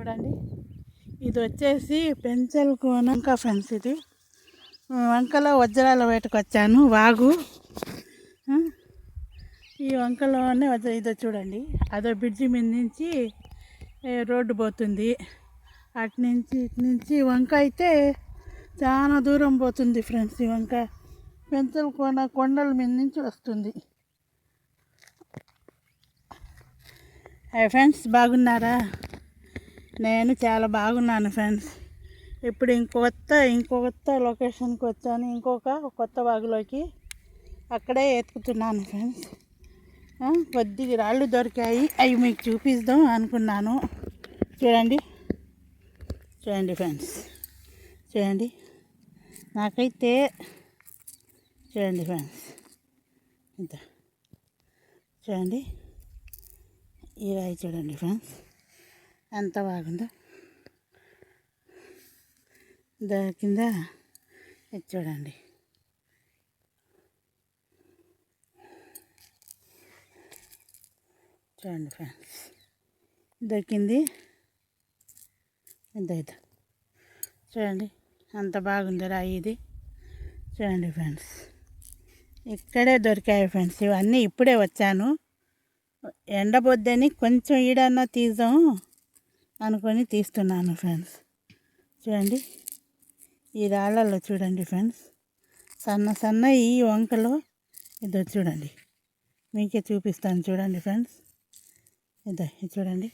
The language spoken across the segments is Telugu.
చూడండి. ఇది వచ్చేసి పెంచల్ కోన. ఫ్రెండ్స్ ఇది. వంకలో వజ్రాల వేటకు వచ్చాను. వాగు. ఈ వంకలోనే వజ్ర ఇదో చూడండి. అదో బ్రిడ్జి మీద నుంచి రోడ్డు పోతుంది. అటు నుంచి ఇటు నుంచి వంక అయితే చాలా దూరం పోతుంది ఫ్రెండ్స్ ఈ వంక. పెంచల్ కోన కొండల మీద నుంచి వస్తుంది. ఫ్రెండ్స్ బాగున్నారా? నేను చాలా బాగున్నాను ఫ్రెండ్స్. ఇప్పుడు ఇంకొత్త ఇంకొత్త లొకేషన్కి వచ్చాను. ఇంకొక కొత్త బాగులోకి అక్కడే ఎత్తుకుతున్నాను ఫ్రెండ్స్. కొద్దిగా రాళ్ళు దొరికాయి. అవి మీకు చూపిద్దాం అనుకున్నాను. చూడండి. చూడండి ఫ్రెండ్స్. చూడండి. నాకైతే చూడండి ఫ్రెండ్స్. ఇంత. చూడండి. ఈ చూడండి ఫ్రెండ్స్. ఎంత బాగుందో. దాని కింద ఇది చూడండి. చూడండి ఫ్రెండ్స్. దొరికింది ఇంత ఇది చూడండి అంత బాగుంది రాయి ఇది. చూడండి ఫ్రెండ్స్. ఇక్కడే దొరికాయి ఫ్రెండ్స్. ఇవన్నీ ఇప్పుడే వచ్చాను. ఎండబొద్దని కొంచెం ఈడన్నా తీద్దాం. అనుకొని తీస్తున్నాను ఫ్రెండ్స్. చూడండి. ఈ రాళ్ళల్లో చూడండి ఫ్రెండ్స్. సన్న సన్న ఈ వంకలో ఇదో చూడండి. మీకే చూపిస్తాను చూడండి ఫ్రెండ్స్. ఇదో ఇది చూడండి.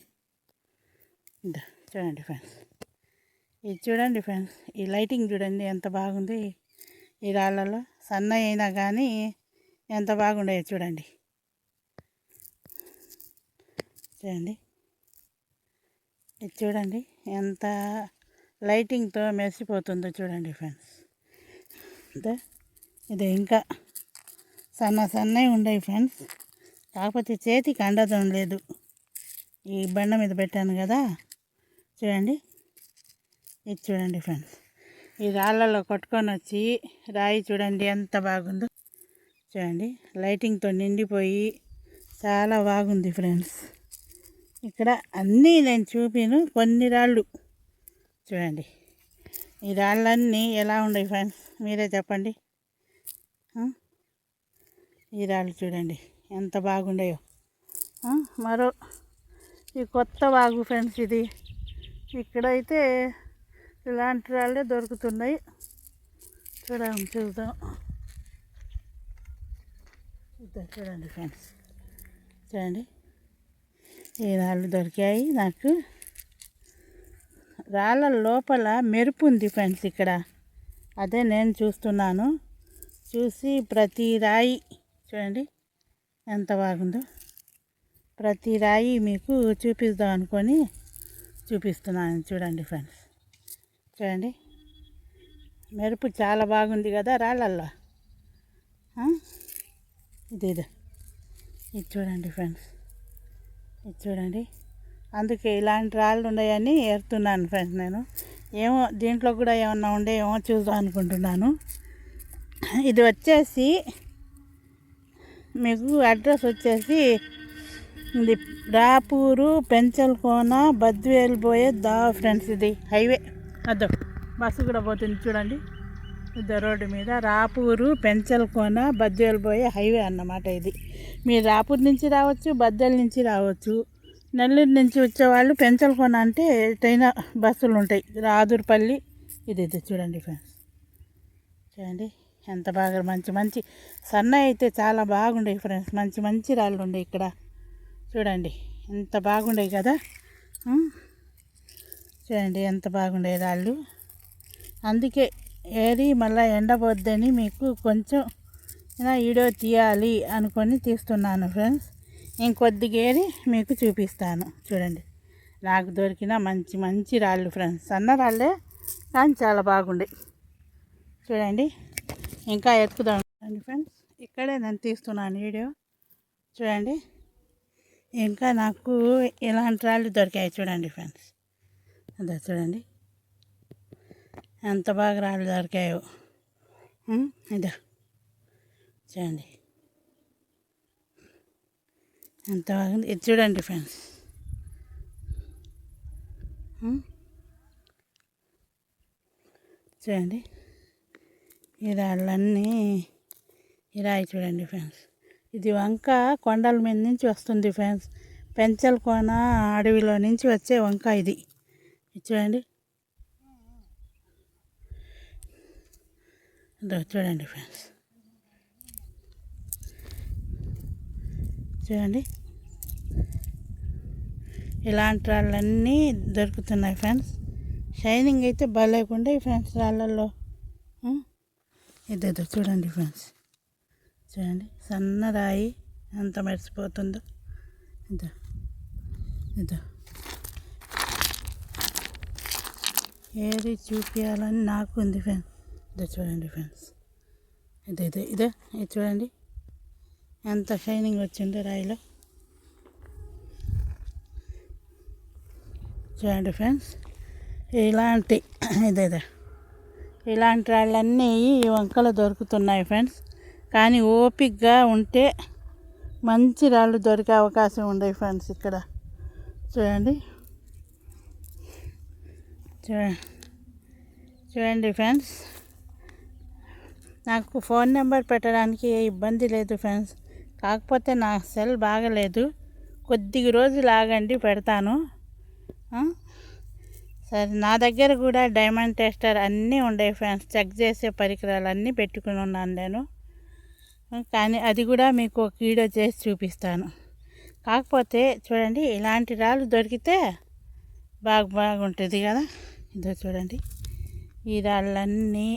ఇదో చూడండి ఫ్రెండ్స్. ఇది చూడండి ఫ్రెండ్స్. ఈ లైటింగ్ చూడండి ఎంత బాగుంది. ఈ రాళ్ళలో సన్న అయినా కానీ ఎంత బాగుండే చూడండి. చూడండి. ఇది చూడండి ఎంత లైటింగ్తో మెరిసిపోతుందో చూడండి ఫ్రెండ్స్. అంటే ఇది ఇంకా సన్న సన్నవి ఉండేవి ఫ్రెండ్స్. కాకపోతే చేతికి అండదం లేదు. ఈ బండ మీద పెట్టాను కదా చూడండి. ఇది చూడండి ఫ్రెండ్స్. ఈ రాళ్ళలో కొట్టుకొని వచ్చి రాయి చూడండి ఎంత బాగుందో. చూడండి లైటింగ్తో నిండిపోయి చాలా బాగుంది ఫ్రెండ్స్. ఇక్కడ అన్నీ నేను చూపిను కొన్ని రాళ్ళు. చూడండి. ఈ రాళ్ళన్నీ ఎలా ఉన్నాయి ఫ్రెండ్స్ మీరే చెప్పండి. ఈ రాళ్ళు చూడండి. ఎంత బాగుండాయో. మరో ఈ కొత్త వాగు ఫ్రెండ్స్ ఇది. ఇక్కడైతే ఇలాంటి రాళ్ళే దొరుకుతున్నాయి. చూడం చూద్దాం. చూడండి ఫ్రెండ్స్ చూడండి. ఈ రాళ్ళు దొరికాయి. నాకు రాళ్ళ లోపల మెరుపు ఉంది ఫ్రెండ్స్ ఇక్కడ. అదే నేను చూస్తున్నాను. చూసి ప్రతి రాయి చూడండి ఎంత బాగుందో. ప్రతి రాయి మీకు చూపిద్దాం అనుకొని చూపిస్తున్నాను. చూడండి ఫ్రెండ్స్. చూడండి. మెరుపు చాలా బాగుంది కదా రాళ్ళల్లో. ఇది ఇది ఇది చూడండి ఫ్రెండ్స్. ఇది చూడండి. అందుకే ఇలాంటి రాళ్ళు ఉన్నాయని ఏరుతున్నాను ఫ్రెండ్స్ నేను. ఏమో దీంట్లో కూడా ఏమన్నా ఉండే ఏమో చూద్దాం అనుకుంటున్నాను. ఇది వచ్చేసి మీకు అడ్రస్ వచ్చేసి ఇది రాపూరు పెంచల్కోన బద్వేలు పోయే దా ఫ్రెండ్స్ ఇది హైవే. అదో బస్సు కూడా పోతుంది చూడండి. పెద్ద రోడ్డు మీద రాపూరు పెంచల్కోన బద్దెలు పోయే హైవే అన్నమాట ఇది. మీరు రాపూర్ నుంచి రావచ్చు బద్దెల నుంచి రావచ్చు. నెల్లూరు నుంచి వచ్చేవాళ్ళు పెంచల్కోన అంటే ట్రైన్ బస్సులు ఉంటాయి. రాదుర్పల్లి ఇది ఇది చూడండి ఫ్రెండ్స్. చూడండి ఎంత బాగా మంచి మంచి సన్న అయితే చాలా బాగుండేవి ఫ్రెండ్స్. మంచి మంచి రాళ్ళు ఉండే ఇక్కడ. చూడండి ఎంత బాగుండేవి కదా. చూడండి ఎంత బాగుండే రాళ్ళు. అందుకే ఏరి మళ్ళీ ఎండబోద్దని మీకు కొంచెం ఇలా వీడియో తీయాలి అనుకొని తీస్తున్నాను ఫ్రెండ్స్. ఇంకొద్దిగా ఏరి మీకు చూపిస్తాను. చూడండి. నాకు దొరికిన మంచి మంచి రాళ్ళు ఫ్రెండ్స్. సన్న రాళ్ళే కానీ చాలా బాగుండే. చూడండి. ఇంకా ఎత్తుకుదాం. ఫ్రెండ్స్. ఇక్కడే నేను తీస్తున్నాను వీడియో. చూడండి. ఇంకా నాకు ఇలాంటి రాళ్ళు దొరికాయి చూడండి ఫ్రెండ్స్. అదే చూడండి. ఎంత బాగా రాళ్ళు దొరికాయో. ఇదో చూడండి. ఎంత బాగుంది. ఇది చూడండి ఫ్రెండ్స్. చూడండి. ఈ రాళ్ళన్నీ ఈ రాయి చూడండి ఫ్రెండ్స్. ఇది వంక కొండల మీద నుంచి వస్తుంది ఫ్రెండ్స్. పెంచల కోన అడవిలో నుంచి వచ్చే వంక ఇది చూడండి. చూడండి ఫ్రెండ్స్. చూడండి. ఇలాంటి రాళ్ళన్నీ దొరుకుతున్నాయి ఫ్రెండ్స్. షైనింగ్ అయితే బాగాలేకుండా ఫ్రెండ్స్ రాళ్ళల్లో. ఇదేదో చూడండి ఫ్రెండ్స్. చూడండి సన్న రాయి ఎంత మెరిసిపోతుందో. ఇదో ఇదో ఏది చూపించాలని నాకు ఉంది ఫ్రెండ్స్. ఇదో చూడండి ఫ్రెండ్స్. ఇదే ఇదే ఇదే. ఇది చూడండి. ఎంత షైనింగ్ వచ్చిందో రాయిలో. చూడండి ఫ్రెండ్స్. ఇలాంటి ఇదేదే ఇలాంటి రాళ్ళన్నీ ఈ వంకలు దొరుకుతున్నాయి ఫ్రెండ్స్. కానీ ఓపిక్గా ఉంటే మంచి రాళ్ళు దొరికే అవకాశం ఉండే ఫ్రెండ్స్ ఇక్కడ. చూడండి. చూడండి చూడండి ఫ్రెండ్స్. నాకు ఫోన్ నెంబర్ పెట్టడానికి ఏ ఇబ్బంది లేదు ఫ్రెండ్స్. కాకపోతే నా సెల్ బాగలేదు. కొద్దిగా రోజులు ఆగండి పెడతాను. సరే నా దగ్గర కూడా డైమండ్ టెస్టర్ అన్నీ ఉన్నాయి ఫ్రెండ్స్. చెక్ చేసే పరికరాలు అన్నీ పెట్టుకుని ఉన్నాను నేను. కానీ అది కూడా మీకు ఒక వీడియో చేసి చూపిస్తాను. కాకపోతే చూడండి ఇలాంటి రాళ్ళు దొరికితే బాగా బాగుంటుంది కదా. ఇదో చూడండి. ఈ రాళ్ళన్నీ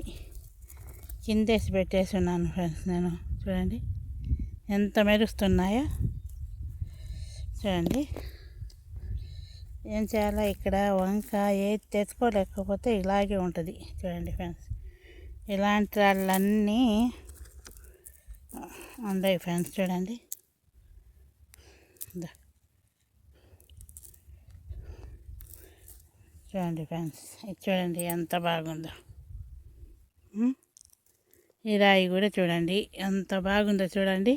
కిందేసి పెట్టేసి ఉన్నాను ఫ్రెండ్స్ నేను. చూడండి. ఎంత మెరుస్తున్నాయో. చూడండి. ఏం చేయాలో ఇక్కడ వంకాయ ఏది తెచ్చుకోలేకపోతే ఇలాగే ఉంటుంది. చూడండి ఫ్రెండ్స్. ఇలాంటి రాళ్ళన్నీ ఉన్నాయి ఫ్రెండ్స్. చూడండి. చూడండి ఫ్రెండ్స్. ఇది చూడండి ఎంత బాగుందో. రాయి కూడా చూడండి. ఎంత బాగుందో చూడండి.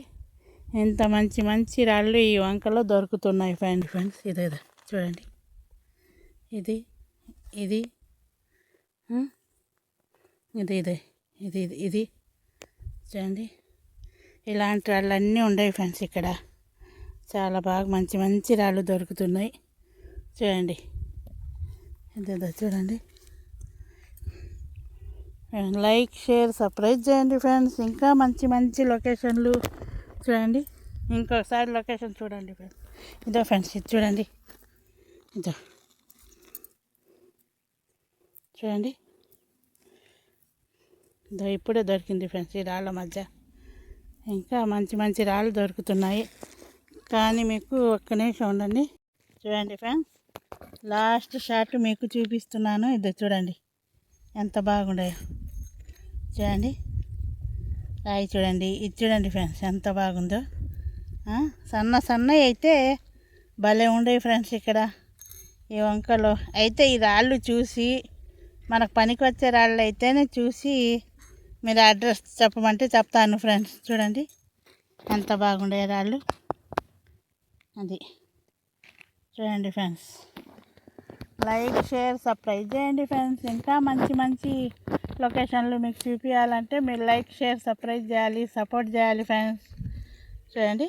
ఎంత మంచి మంచి రాళ్ళు ఈ వంకలో దొరుకుతున్నాయి ఫ్రెండ్ ఫ్రెండ్స్. ఇదేదో చూడండి. ఇది ఇది ఇది ఇదే ఇది ఇది ఇది చూడండి. ఇలాంటి రాళ్ళు అన్నీ ఉన్నాయి ఫ్రెండ్స్ ఇక్కడ. చాలా బాగా మంచి మంచి రాళ్ళు దొరుకుతున్నాయి. చూడండి. ఇదేదో చూడండి. లైక్ షేర్ సర్ప్రైజ్ చేయండి ఫ్రెండ్స్ ఇంకా మంచి మంచి లొకేషన్లు చూడండి. ఇంకొకసారి లొకేషన్ చూడండి ఫ్రెండ్స్ ఇదో ఫ్రెండ్స్ ఇది చూడండి. ఇదో. చూడండి. ఇదో ఇప్పుడే దొరికింది ఫ్రెండ్స్ ఈ రాళ్ళ మధ్య. ఇంకా మంచి మంచి రాళ్ళు దొరుకుతున్నాయి. కానీ మీకు ఒక్క నిమిషం ఉండండి. చూడండి ఫ్రెండ్స్ లాస్ట్ షాట్ మీకు చూపిస్తున్నాను. ఇదో చూడండి. ఎంత బాగుండాయో. చూడండి. రాయి చూడండి. ఇది చూడండి ఫ్రెండ్స్ ఎంత బాగుందో. సన్న సన్న అయితే భలే ఉండవు ఫ్రెండ్స్ ఇక్కడ ఈ వంకలు. అయితే ఈ రాళ్ళు చూసి మనకు పనికి వచ్చే రాళ్ళు అయితేనే చూసి మీరు అడ్రస్ చెప్పమంటే చెప్తాను ఫ్రెండ్స్. చూడండి. ఎంత బాగుండే రాళ్ళు. అది. చూడండి ఫ్రెండ్స్. లైక్ షేర్ సబ్స్క్రైబ్ చేయండి ఫ్రెండ్స్. ఇంకా మంచి మంచి లొకేషన్లు మీకు చూపించాలంటే మీరు లైక్ షేర్ సబ్స్క్రైబ్ చేయాలి సపోర్ట్ చేయాలి ఫ్రెండ్స్ చూడండి.